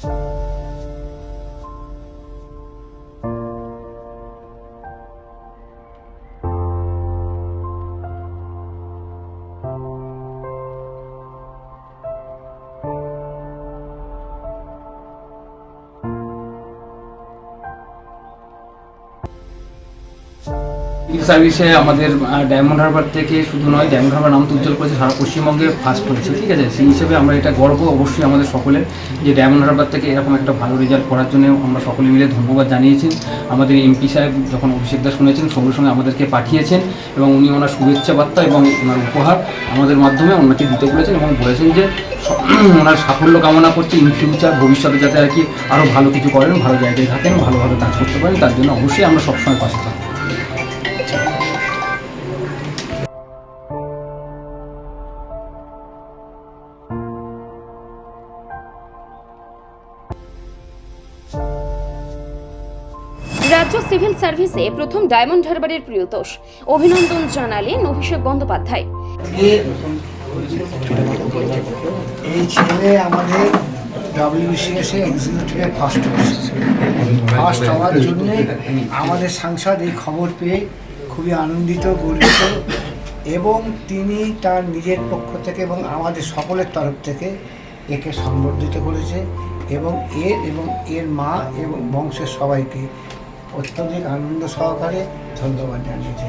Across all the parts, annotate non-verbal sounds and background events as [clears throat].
Civil সার্ভিসে আমাদের diamond Harbour থেকে শুধু নয় ডায়মন্ড হারবার নাম তো উজ্জ্বল করেছে সারা পশ্চিমবঙ্গে ফার্স্ট করেছে, ঠিক আছে? সেই হিসেবে আমরা এটা গর্ব অবশ্যই আমাদের সকলের যে ডায়মন্ড হারবার থেকে এরকম একটা ভালো রেজাল্ট করার জন্য আমরা সকলে মিলে ধন্যবাদ জানিয়েছি। আমাদের এমপি সাহেব যখন অভিষেক দা শুনেছেন, সঙ্গে সঙ্গে আমাদেরকে পাঠিয়েছেন এবং উনি ওনার শুভেচ্ছা বার্তা এবং ওনার উপহার আমাদের মাধ্যমে ওনাকে দিতে বলেছেন এবং বলেছেন যে ওনার সাফল্য কামনা করছে ইন ফিউচার ভবিষ্যতে যাতে আর কি আরও ভালো কিছু করেন, ভালো জায়গায় থাকেন, ভালোভাবে কাজ করতে পারেন, তার জন্য অবশ্যই আমরা সবসময় পাশে থাকব। সিভিল প্রথম ডায়মন্ড হারবারের প্রিয়তোষ। অভিনন্দন জানালেন অভিষেক বন্দ্যোপাধ্যায়। এই ছেলে আমাদের ডব্লিউবিসিএসে এক্সিকিউটিভে ফার্স্ট হয়েছে। ফার্স্ট হওয়ার জন্যে আমাদের সাংসদ এই খবর পেয়ে খুবই আনন্দিত, গর্বিত এবং তিনি তার নিজের পক্ষ থেকে এবং আমাদের সকলের তরফ থেকে একে সম্বর্ধিত করেছে এবং এর এবং এর মা এবং বংশের সবাইকে অত্যধিক আনন্দ সহকারে ধন্যবাদ জানিয়েছে।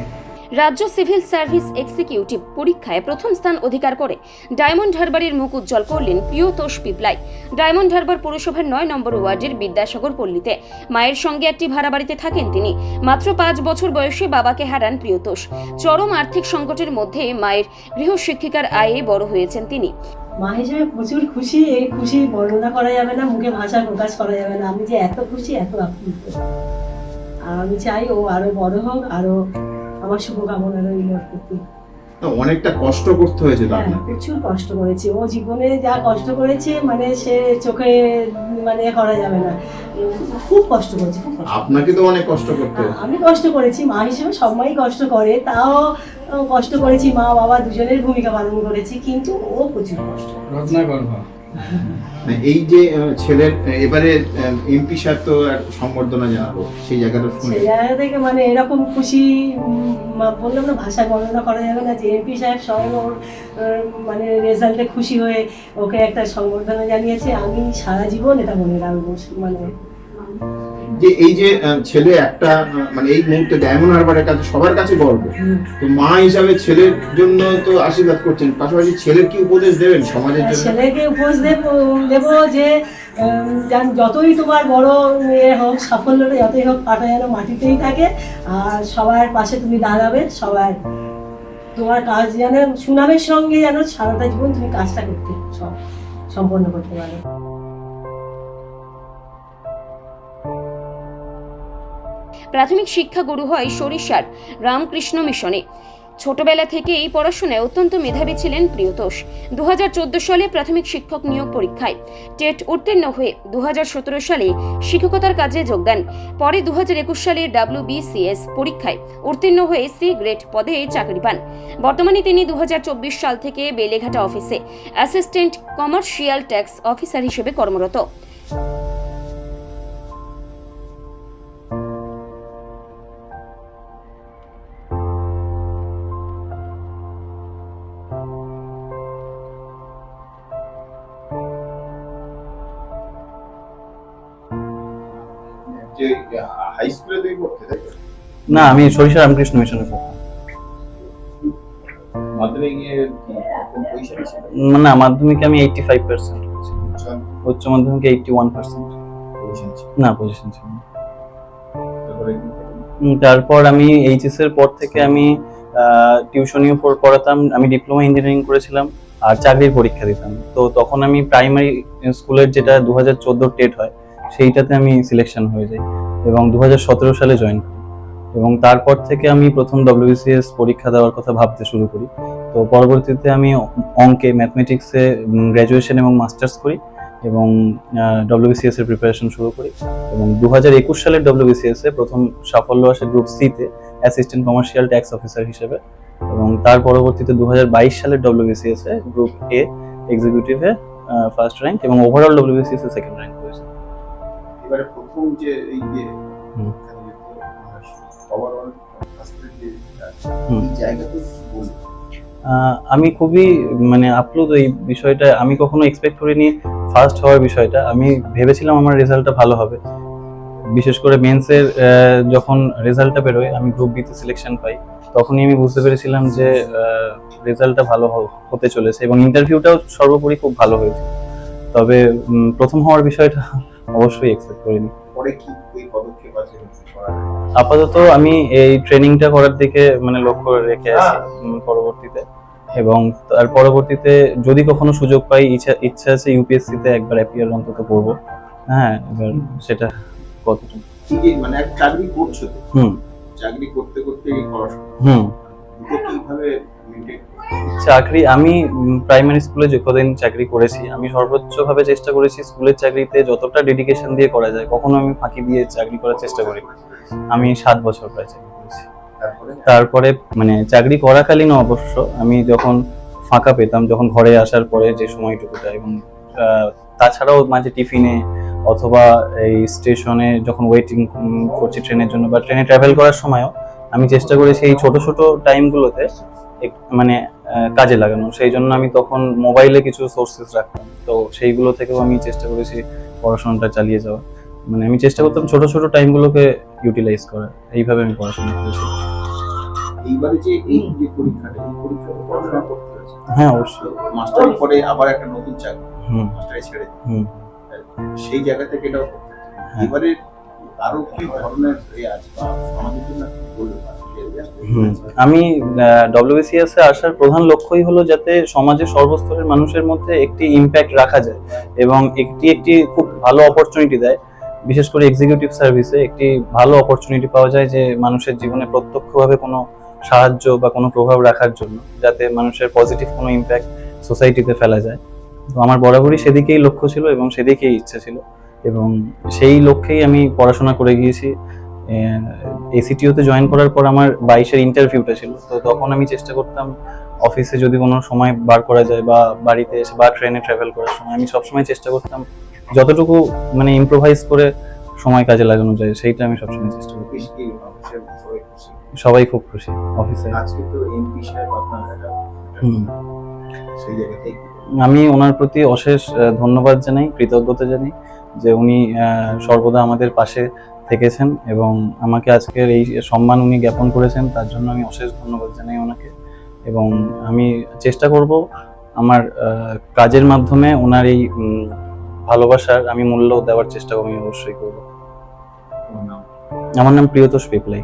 রাজ্য সিভিল সার্ভিস এক্সিকিউটিভ পরীক্ষায় প্রথম স্থান অধিকার করে ডায়মন্ড হারবারের মুখ উজ্জ্বল করলেন প্রিয়তোষ পিপলাই। ডায়মন্ড হারবার পৌরসভার নয় নম্বর ওয়ার্ডের বিদ্যাসাগর পল্লীতে। মায়ের সঙ্গে একটি ভাড়া বাড়িতে থাকেন তিনি। মাত্র পাঁচ বছর বয়সে বাবাকে হারান প্রিয়তোষ চরম আর্থিক সংকটের মধ্যে মায়ের গৃহশিক্ষিকার আয়ে বড় হয়েছেন তিনি। মা হিসেবে প্রচুর খুশি এই খুশি বর্ণনা করা যাবে না মুখে ভাষায় প্রকাশ করা যাবে না। আমি যে এত খুশি এত আপ্লুত। আমি চাই ও আরও বড় হোক আরও আমার শুভকামনা রইল প্রতি। অনেকটা কষ্ট করতে হয়েছে হ্যাঁ প্রচুর কষ্ট করেছে। ও জীবনে যা কষ্ট করেছে মানে সে চোখে মানে করা যাবে না। খুব কষ্ট করেছে আপনাকে তো অনেক কষ্ট করতে আমি কষ্ট করেছি মা হিসেবে সবাই কষ্ট করে তাও কষ্ট করেছি মা বাবা দুজনের ভূমিকা পালন করেছি কিন্তু ও প্রচুর কষ্ট করেছে। মানে এই যে ছেলের এবারে এমপি স্যার তো সম্বর্ধনা জানাব, সেই জায়গাটা শুনে। সেই জায়গা থেকে মানে এরকম খুশি বললাম না ভাষা বর্ণনা করা যাবে না যে এমপি সাহেব স্বয়ং ওর মানে রেজাল্টে খুশি হয়ে ওকে একটা সংবর্ধনা জানিয়েছে। আমি সারা জীবন এটা মনে রাখব মানে যে এই যে ছেলে একটা মানে এই মুহূর্তে ডায়মন্ড হারবারের কাছে সবার কাছে গর্ব। তো মা হিসাবে ছেলের জন্য তো আশীর্বাদ করছেন পাশাপাশি ছেলের কি উপদেশ দেবেন সমাজের জন্য? ছেলেকে উপোস দেব দেব যে যতই তোমার বড় ইয়ে হোক সাফল্যটা যতই হোক পাটা যেন মাটিতেই থাকে। আর সবার পাশে তুমি দাঁড়াবে সবার তোমার কাজ যেন সুনামের সঙ্গে যেন সারাটা জীবন তুমি কাজটা করতে সব সম্পন্ন করতে পারো। প্রাথমিক শিক্ষা গুরু হয় সরিষার রামকৃষ্ণ মিশনে। ছোটবেলা থেকেই পড়াশোনায় অত্যন্ত মেধাবী ছিলেন প্রিয়তোষ। দু হাজার চোদ্দ সালে প্রাথমিক শিক্ষক নিয়োগ পরীক্ষায় টেট উত্তীর্ণ হয়ে দুহাজার সতেরো সালে শিক্ষকতার কাজে যোগ দেন। পরে দু হাজার একুশ সালে ডাব্লিউবিসিএস পরীক্ষায় উত্তীর্ণ হয়ে সি গ্রেড পদে চাকরি পান। বর্তমানে তিনি দু হাজার চব্বিশ সাল থেকে বেলেঘাটা অফিসে অ্যাসিস্ট্যান্ট কমার্শিয়াল ট্যাক্স অফিসার হিসেবে কর্মরত। যে হাই স্কুলে তুই পড়তে তাই না আমি সরিষা রামকৃষ্ণ মিশনে পড়তাম। না মাধ্যমিকে আমি এইটটি ফাইভ পার্সেন্ট উচ্চ মাধ্যমিকে এইটটি ওয়ান পার্সেন্ট না পজিশন ছিল তারপর আমি এইচএস এর পর থেকে আমি টিউশনিও পড়াতাম। আমি ডিপ্লোমা ইঞ্জিনিয়ারিং করেছিলাম আর চাকরির পরীক্ষা দিতাম। তো তখন আমি প্রাইমারি স্কুলের যেটা দু হাজার চোদ্দ টেট হয় সেইটাতে আমি সিলেকশন হয়ে যাই এবং দু হাজার সতেরো সালে জয়েন করি। এবং তারপর থেকে আমি প্রথম ডব্লিউবিসিএস পরীক্ষা দেওয়ার কথা ভাবতে শুরু করি। তো পরবর্তীতে আমি অঙ্কে ম্যাথমেটিক্সে গ্র্যাজুয়েশন এবং মাস্টার্স করি এবং ডব্লিউবিসিএস এর প্রিপারেশন শুরু করি। এবং দু হাজার একুশ সালের ডব্লিউবিসিএস এ প্রথম সাফল্য আসে গ্রুপ সিতে অ্যাসিস্ট্যান্ট কমার্শিয়াল ট্যাক্স অফিসার হিসেবে। এবং তার পরবর্তীতে দু হাজার বাইশ সালের ডব্লিউবিসিএস এ গ্রুপ এ এক্সিকিউটিভে ফার্স্ট র্যাঙ্ক এবং ওভারঅল ডব্লিউবিসিএস এ সেকেন্ড র্যাঙ্ক করেছি এবারে প্রথম যে এই যে আমি খুবই মানে আপ্লুত এই বিষয়টা আমি কখনো এক্সপেক্ট করিনি ফার্স্ট হওয়ার বিষয়টা। আমি ভেবেছিলাম আমার রেজাল্টটা ভালো হবে। বিশেষ করে মেন্সের যখন রেজাল্টটা বেরোয় আমি গ্রুপ বিতে সিলেকশন পাই তখনই আমি বুঝতে পেরেছিলাম যে রেজাল্টটা ভালো হতে চলেছে এবং ইন্টারভিউটাও সর্বোপরি খুব ভালো হয়েছে। তবে প্রথম হওয়ার বিষয়টা অবশ্যই এক্সপেক্ট করিনি পরে কি এই পদক্ষেপ আছে আপাতত আমি এই ট্রেনিংটা করার দিকে মানে লক্ষ্য রেখে আছি পরবর্তীতে। এবং তার পরবর্তীতে যদি কখনো সুযোগ পাই ইচ্ছা ইচ্ছা আছে ইউপিএসসি তে একবার অ্যাপিয়ার অন্তত করব। হ্যাঁ এবার সেটা কতটা। মানে চাকরি করছ হুম। চাকরি করতে করতে হুম। দুটো কীভাবে মেনটেন চাকরি আমি প্রাইমারি স্কুলে যে কদিন চাকরি করেছি আমি সর্বোচ্চভাবে চেষ্টা করেছি স্কুলের চাকরিতে যতটা ডেডিকেশন দিয়ে করা যায় কখনো আমি ফাঁকি দিয়ে চাকরি করার চেষ্টা করি আমি সাত বছর প্রায় চাকরি করেছি। তারপরে? মানে চাকরি করাকালীন অবশ্য আমি যখন ফাঁকা পেতাম যখন ঘরে আসার পরে যে সময়টুকুটা এবং তাছাড়াও মাঝে টিফিনে অথবা এই স্টেশনে যখন ওয়েটিং করছি ট্রেনের জন্য বা ট্রেনে ট্রাভেল করার সময়ও আমি চেষ্টা করেছি এই ছোট ছোট টাইমগুলোতে মানে কাজে লাগানো। সেই জন্য আমি তখন মোবাইলে কিছু সোর্সেস রাখতাম। তো সেইগুলো থেকেও আমি চেষ্টা করেছি পড়াশোনাটা চালিয়ে যাওয়া মানে আমি চেষ্টা করতাম ছোট ছোট টাইমগুলোকে ইউটিলাইজ করার। এইভাবে আমি পড়াশোনা করেছি। এইবারে যে এই যে পরীক্ষাটা এই পরীক্ষা পড়াশোনা করতে হয়েছে। হ্যাঁ অবশ্যই। মাস্টারি পরে আবার একটা নতুন চাকরি হুম। মাস্টারি ছেড়ে। হুম। সেই জায়গা থেকে এটাও করতে হচ্ছে। এবারে আরও কি ধরনের আছে বা জন্য কি বলবে হুম আমি ডব্লিউবিসিএস আসার প্রধান লক্ষ্যই হলো যাতে সমাজের সর্বস্তরের মানুষের মধ্যে একটি ইম্প্যাক্ট রাখা যায় এবং একটি একটি খুব ভালো অপরচুনিটি দেয়। বিশেষ করে এক্সিকিউটিভ সার্ভিসে একটি ভালো অপরচুনিটি পাওয়া যায় যে মানুষের জীবনে প্রত্যক্ষভাবে কোনো সাহায্য বা কোনো প্রভাব রাখার জন্য, যাতে মানুষের পজিটিভ কোনো ইম্প্যাক্ট সোসাইটিতে ফেলা যায়। তো আমার বরাবরই সেদিকেই লক্ষ্য ছিল এবং সেদিকেই ইচ্ছা ছিল এবং সেই লক্ষ্যেই আমি পড়াশোনা করে গিয়েছি। এসিটিওতে জয়েন করার পর আমার বাইশের ইন্টারভিউটা ছিল। তো তখন আমি চেষ্টা করতাম অফিসে যদি কোনো সময় বার করা যায় বা বাড়িতে এসে বা ট্রেনে ট্রাভেল করার সময় আমি সবসময় চেষ্টা করতাম যতটুকু মানে ইম্প্রোভাইজ করে সময় কাজে লাগানো যায় সেইটা আমি সবসময় চেষ্টা অফিসের সবাই খুব খুশি অফিসে আমি ওনার প্রতি অশেষ ধন্যবাদ জানাই কৃতজ্ঞতা জানাই যে উনি সর্বদা আমাদের পাশে থেকেছেন এবং আমাকে আজকের এই সম্মান উনি জ্ঞাপন করেছেন তার জন্য আমি অশেষ ধন্যবাদ জানাই ওনাকে এবং আমি চেষ্টা করব আমার কাজের মাধ্যমে ওনার এই ভালোবাসার আমি মূল্য দেওয়ার চেষ্টা আমি অবশ্যই করব। আমার নাম প্রিয়তোষ পিপলাই।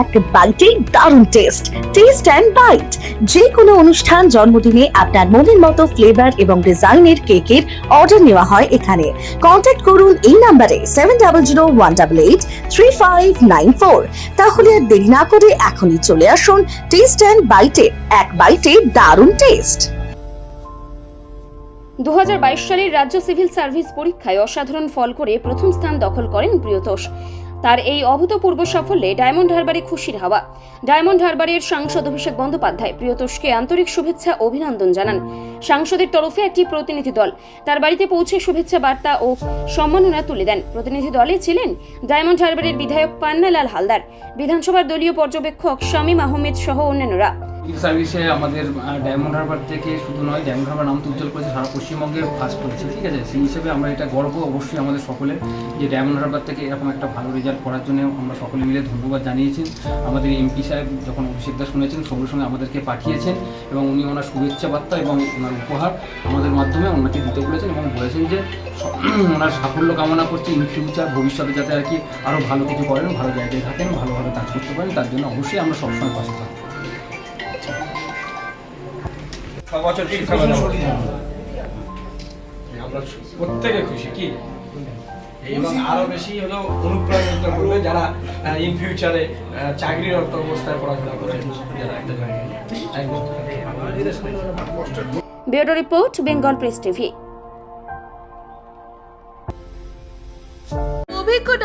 এক বাইটেই দারুণ টেস্ট টেস্ট অ্যান্ড বাইট যে কোনো অনুষ্ঠান, জন্মদিনে আপনার মনের মতো ফ্লেভার এবং ডিজাইনের কেকের অর্ডার নেওয়া হয় এখানে। কন্ট্যাক্ট করুন এই নাম্বারে seven double zero one double eight three five nine four তাহলে আর দেরি না করে এখনই চলে আসুন টেস্ট অ্যান্ড বাইটে এক বাইটে দারুণ টেস্ট দু হাজার বাইশ সালের রাজ্য সিভিল সার্ভিস পরীক্ষায় অসাধারণ ফল করে প্রথম স্থান দখল করেন প্রিয়তোষ। তার এই অভূতপূর্ব সাফল্যে ডায়মন্ড হারবারে খুশির হাওয়া। ডায়মন্ড হারবারের সাংসদ অভিষেক বন্দ্যোপাধ্যায় প্রিয়তোষকে আন্তরিক শুভেচ্ছা, অভিনন্দন জানান। সাংসদের তরফে একটি প্রতিনিধি দল তার বাড়িতে পৌঁছে শুভেচ্ছা বার্তা ও সম্মাননা তুলে দেন। প্রতিনিধি দলে ছিলেন ডায়মন্ড হারবারের বিধায়ক পান্নালাল হালদার, বিধানসভার দলীয় পর্যবেক্ষক শামীম আহমেদ সহ অন্যান্যরা। সার্ভিসে আমাদের ডায়মন্ড হারবার থেকে শুধু নয় ডায়মন্ড হারবার নাম তো উজ্জ্বল করেছে, সারা পশ্চিমবঙ্গে ফার্স্ট করেছে, ঠিক আছে? সেই হিসেবে আমরা এটা গর্ব অবশ্যই আমাদের সকলের যে ডায়মন্ড হারবার থেকে এরকম একটা ভালো রেজাল্ট করার জন্য আমরা সকলে মিলে ধন্যবাদ জানিয়েছি। আমাদের এমপি সাহেব যখন অভিষেক দা শুনেছেন, সঙ্গে সঙ্গে আমাদেরকে পাঠিয়েছেন এবং উনি ওনার শুভেচ্ছা বার্তা এবং ওনার উপহার আমাদের মাধ্যমে ওনাকে দিতে বলেছেন এবং বলেছেন যে [clears throat] ওনার সাফল্য কামনা করছি ইন ফিউচার ভবিষ্যতে যাতে আর কি আরও ভালো কিছু করেন, ভালো জায়গায় থাকেন ভালোভাবে কাজ করতে পারেন, তার জন্য অবশ্যই আমরা সবসময় পাশে থাকব। বছর আমরা প্রত্যেকে খুশি কি? এবং আরও বেশি হলো অনুপ্রাণিত করবে যারা ইন ফিউচারে চাকরিরত অবস্থায় পড়াশোনা করে যারা একটা জায়গায়। Bureau report Bengal press TV.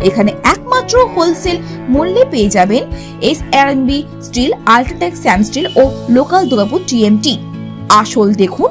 এখানে একমাত্র হোলসেল মূল্যে পেয়ে যাবেন S R steel UltraTech Sam steel ও লোকাল দুর্গাপুর টিএমটি আসল দেখুন